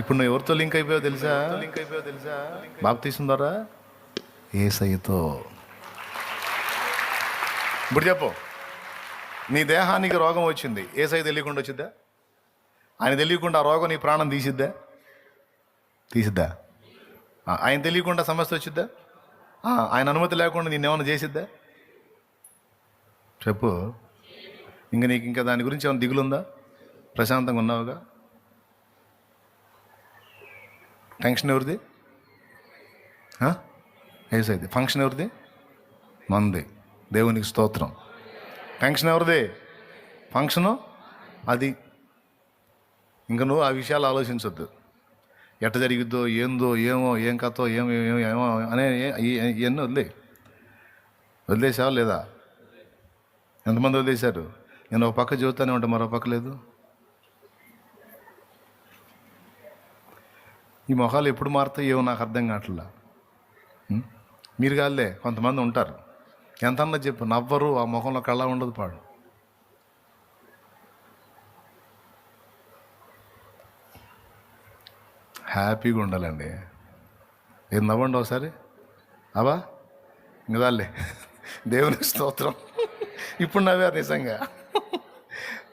ఇప్పుడు నువ్వు ఎవరితో లింక్ అయిపోయావు తెలుసా? లింక్ అయిపోయావు తెలుసా? బాబు తీసుకుందారా ఏసయ్యతో. ఇప్పుడు చెప్పు. నీ దేహానికి రోగం వచ్చింది. ఏసై తెలియకుండా వచ్చిద్దా? ఆయన తెలియకుండా ఆ రోగం నీ ప్రాణం తీసిద్దా? తీసిద్దా? ఆయన తెలియకుండా సమస్య వచ్చిద్దా? ఆయన అనుమతి లేకుండా నేను ఏమైనా చేసిద్దా? చెప్పు. ఇంక నీకు ఇంకా దాని గురించి ఏమైనా దిగులుందా? ప్రశాంతంగా ఉన్నావుగా? టెన్షన్ ఎవరిది? ఏసైది ఫంక్షన్ ఎవరిది? మంది. దేవునికి స్తోత్రం. టెన్షన్ ఎవరిది? ఫంక్షను అది ఇంక నువ్వు ఆ విషయాలు ఆలోచించొద్దు. ఎట్ట జరిగిద్దో ఏందో ఏమో ఏం కథో ఏమో ఏమో ఏమో అనే ఇవన్నీ వదిలే వదిలేసావా లేదా? ఎంతమంది వదిలేశారు? నేను ఒక పక్క చెబుతానే ఉంటా మరో పక్క లేదు? ఈ మొహాలు ఎప్పుడు మారుతాయి ఏమో నాకు అర్థం కావట్లా. మీరు కాదులే కొంతమంది ఉంటారు. ఎంతన్నా చెప్పు నవ్వరు ఆ ముఖంలో కళ్ళ ఉండదు పాడు. హ్యాపీగా ఉండాలండి. ఏం నవ్వండి ఒకసారి? అవా? ఇంకదాలే దేవుని స్తోత్రం. ఇప్పుడు నవ్వారు నిజంగా.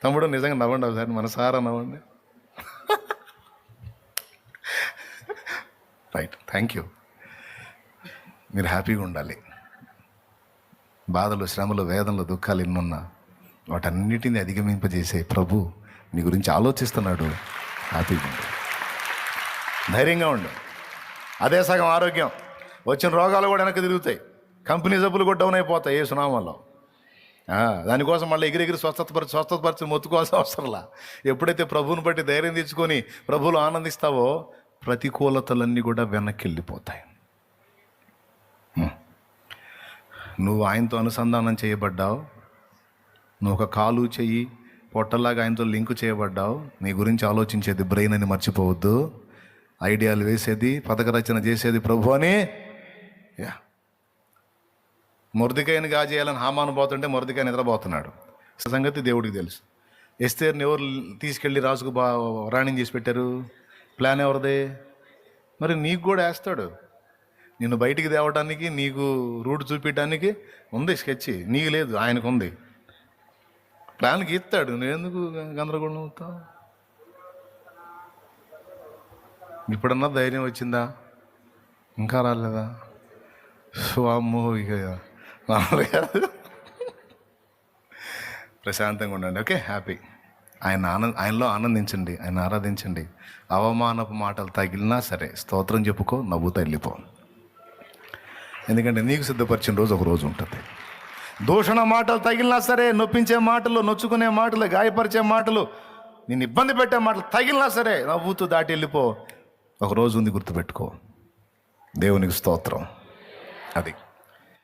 తమ్ముడు నిజంగా నవ్వండి ఒకసారి మనసారా నవ్వండి. రైట్ థ్యాంక్ యూ మీరు హ్యాపీగా ఉండాలి. బాధలు శ్రమలు వేదనలు దుఃఖాలు ఎన్నున్నా వాటన్నిటిని అధిగమింపజేసే ప్రభు నీ గురించి ఆలోచిస్తున్నాడు. హ్యాపీగా ఉండు. ధైర్యంగా ఉండు. అదే సగం ఆరోగ్యం. వచ్చిన రోగాలు కూడా వెనక్కి తిరుగుతాయి. కంపెనీ జబ్బులు కూడా డౌన్ అయిపోతాయి ఏ సునామాలో దానికోసం మళ్ళీ ఎగిరెగిరి స్వస్థతపరిచి స్వస్థతపరిచి మొత్తుకోవాల్సిన అవసరంలా ఎప్పుడైతే ప్రభువుని బట్టి ధైర్యం తెచ్చుకొని ప్రభువులు ఆనందిస్తావో ప్రతికూలతలన్నీ కూడా వెనక్కి వెళ్ళిపోతాయి నువ్వు ఆయనతో అనుసంధానం చేయబడ్డావు. నువ్వు ఒక కాలు చెయ్యి పొట్టలాగా ఆయనతో లింకు చేయబడ్డావు. నీ గురించి ఆలోచించేది బ్రెయిన్ అని మర్చిపోవద్దు. ఐడియాలు వేసేది పథక రచన చేసేది ప్రభు అని. యా. మురదికాయని గాజేయాలని హామాను పోతుంటే మురదికాయ నిద్రపోతున్నాడు. సంగతి దేవుడికి తెలుసు. ఎస్తేర్ని ఎవరు తీసుకెళ్ళి రాజుకు బా రాణిని చేసి పెట్టారు? ప్లాన్ ఎవరిదే? మరి నీకు కూడా వేస్తాడు. నిన్ను బయటికి తేవడానికి నీకు రూట్ చూపించడానికి ఉంది స్కెచ్ నీకు లేదు ఆయనకు ఉంది. ప్లాన్ గీస్తాడు ఎందుకు గందరగోళం అవుతావు? ఇప్పుడన్నా ధైర్యం వచ్చిందా? ఇంకా రాలేదా? స్వామో ఇక ప్రశాంతంగా ఉండండి ఓకే? హ్యాపీ. ఆయన ఆనంద ఆయనలో ఆనందించండి ఆయన ఆరాధించండి. అవమానపు మాటలు తగిలినా సరే స్తోత్రం చెప్పుకో నవ్వుతా వెళ్ళిపో. ఎందుకంటే నీకు సిద్ధపరిచిన రోజు ఒక రోజు ఉంటుంది. దూషణ మాటలు తగిలినా సరే నొప్పించే మాటలు నొచ్చుకునే మాటలు గాయపరిచే మాటలు నేను ఇబ్బంది పెట్టే మాటలు తగిలినా సరే నవ్వుతూ దాటి వెళ్ళిపో. ఒక రోజు ఉంది గుర్తుపెట్టుకో. దేవునికి స్తోత్రం. అది.